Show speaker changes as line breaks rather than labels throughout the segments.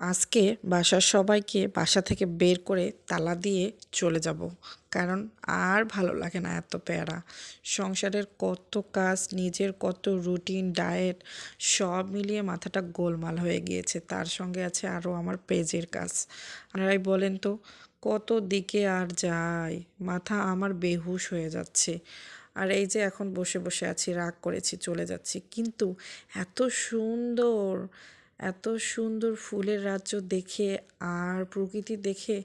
আজকে বাসার সবাইকে বাসা থেকে বের করে তালা দিয়ে চলে যাব। কারণ আর ভালো লাগে না এত প্যারা। সংসারের কত কাজ, নিজের কত রুটিন, ডায়েট, সব মিলিয়ে মাথাটা গোলমাল হয়ে গিয়েছে। তার সঙ্গে আছে আরও আমার পেজের কাজ। আপনারাই বলেন তো, কত দিকে আর যায় মাথা আমার বেহুশ হয়ে যাচ্ছে। আর এই যে এখন বসে বসে আছি, রাগ করেছি, চলে যাচ্ছি। কিন্তু এত সুন্দর এত সুন্দর ফুলের রাজ্য দেখে আর প্রকৃতি দেখে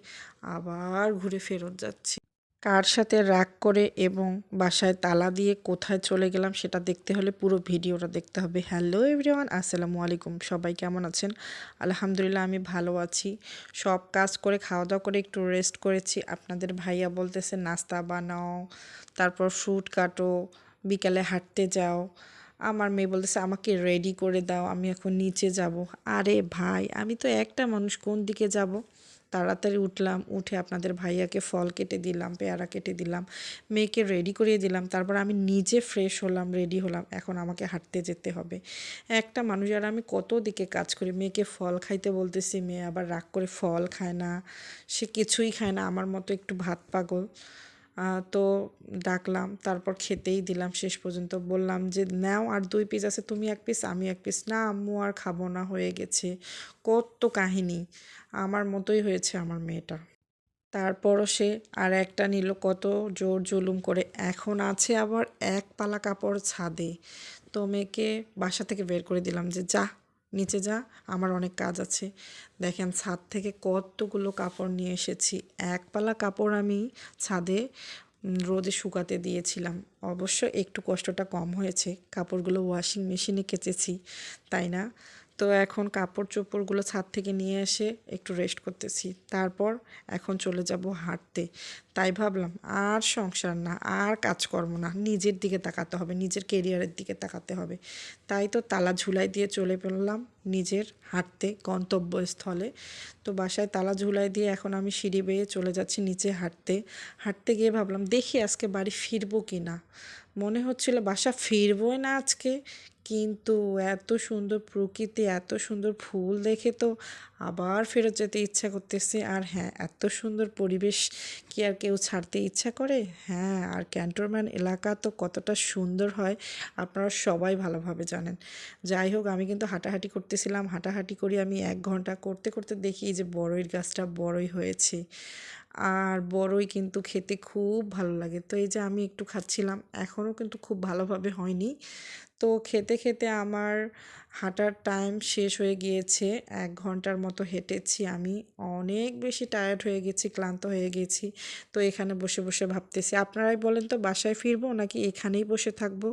আবার ঘুরে ফেরত যাচ্ছি। কার সাথে রাগ করে এবং বাসায় তালা দিয়ে কোথায় চলে গেলাম সেটা দেখতে হলে পুরো ভিডিওটা দেখতে হবে। হ্যালো এভরিওয়ান, আসসালামু আলাইকুম। সবাই কেমন আছেন? আলহামদুলিল্লাহ আমি ভালো আছি। সব কাজ করে খাওয়া দাওয়া করে একটু রেস্ট করেছি। আপনাদের ভাইয়া বলতেছে, নাস্তা বানাও, তারপর ফ্রুট কাটো, বিকালে হাঁটতে যাও। আমার মেয়ে বলতেছে, আমাকে রেডি করে দাও, আমি এখন নিচে যাব। আরে ভাই, আমি তো একটা মানুষ, কোন দিকে যাব? তাড়াতাড়ি উঠলাম, উঠে আপনাদের ভাইয়াকে ফল কেটে দিলাম, পেয়ারা কেটে দিলাম, মেয়েকে রেডি করিয়ে দিলাম, তারপর আমি নিজে ফ্রেশ হলাম রেডি হলাম, এখন আমাকে হাঁটতে যেতে হবে। একটা মানুষ, আর আমি কত দিকে কাজ করি? মেয়েকে ফল খাইতে বলতেছি, মেয়ে আবার রাগ করে ফল খায় না, সে কিছুই খায় না, আমার মতো একটু ভাত পাগল। তো ডাকলাম, তারপর খেতেই দিলাম শেষ পর্যন্ত। বললাম যে, নাও আর দুই পিস আছে, তুমি এক পিস আমি এক পিস না আম্মু, আর খাব না, হয়ে গেছে। কত কাহিনী, আমার মতোই হয়েছে আমার মেয়েটা। তারপরও সে আর একটা নিল, কত জোর জুলুম করে। এখন আছে আবার এক পালা কাপড় ছাদে। তো মেয়েকে বাসা থেকে বের করে দিলাম যে, যা নিচে যা, আমার অনেক কাজ আছে। দেখেন, ছাদ থেকে কতগুলো কাপড় নিয়ে এসেছি। একপালা কাপড় আমি ছাদে রোদে শুকাতে দিয়েছিলাম। অবশ্য একটু কষ্টটা কম হয়েছে। কাপড়গুলো ওয়াশিং মেশিনে কেচেছি, তাই না? তো এখন কাপড় চোপড়গুলো ছাদ থেকে নিয়ে এসে একটু রেস্ট করতেছি। তারপর এখন চলে যাব হাঁটতে। তাই ভাবলাম, আর সংসার না, আর কাজকর্ম না, নিজের দিকে তাকাতে হবে, নিজের কেরিয়ারের দিকে তাকাতে হবে। তাই তো তালা ঝুলাই দিয়ে চলে পেলাম নিজের হাঁটতে গন্তব্যস্থলে। তো বাসায় তালা ঝুলাই দিয়ে এখন আমি সিঁড়ি বেয়ে চলে যাচ্ছি নিচে হাঁটতে। হাঁটতে গিয়ে ভাবলাম, দেখি আজকে বাড়ি ফিরবো কি না? মনে হচ্ছিল বাসা ফিরবোই না আজকে, কিন্তু এত সুন্দর প্রকৃতি, এত সুন্দর ফুল দেখে তো আবার ফেরত যেতে ইচ্ছা করতেছে। আর হ্যাঁ এত সুন্দর পরিবেশ কি আর কেউ ছাড়তে ইচ্ছা করে? হ্যাঁ আর ক্যান্টনমেন্ট এলাকা তো কতটা সুন্দর হয়, আপনারা সবাই ভালোভাবে জানেন। যাই হোক, আমি কিন্তু হাঁটাহাঁটি করতেছিলাম হাঁটাহাঁটি করি আমি এক ঘণ্টা করতে করতে দেখি যে বড়ইর গাছটা বড়ই হয়েছে। আর বড়ই কিন্তু খেতে খুব ভালো লাগে। তো এই যে আমি একটু খাচ্ছিলাম, এখনও কিন্তু খুব ভালোভাবে হয়নি। তো খেতে খেতে আমার হাঁটার টাইম শেষ হয়ে গিয়েছে। এক ঘণ্টার মতো হেঁটেছি আমি। অনেক বেশি টায়ার্ড হয়ে গেছি, ক্লান্ত হয়ে গেছি। তো এখানে বসে বসে ভাবতেছি, আপনারাই বলেন তো বাসায় ফিরবো নাকি এখানেই বসে থাকব?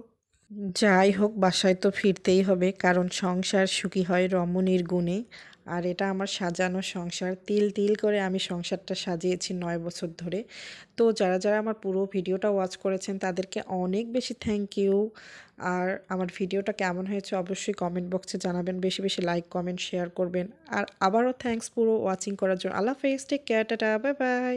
যাই হোক, বাসায় তো ফিরতেই হবে, কারণ সংসার সুখী হয় রমণীর গুণে। আর এটা আমার সাজানো সংসার, তিল তিল করে আমি সংসারটা সাজিয়েছি নয় বছর ধরে। তো যারা যারা আমার পুরো ভিডিওটা ওয়াচ করেছেন, তাদেরকে অনেক বেশি থ্যাংক ইউ আর আমার ভিডিওটা কেমন হয়েছে অবশ্যই কমেন্ট বক্সে জানাবেন, বেশি বেশি লাইক কমেন্ট শেয়ার করবেন। আর আবারও থ্যাংকস পুরো ওয়াচিং করার জন্য। আল্লাহ face take care tata bye bye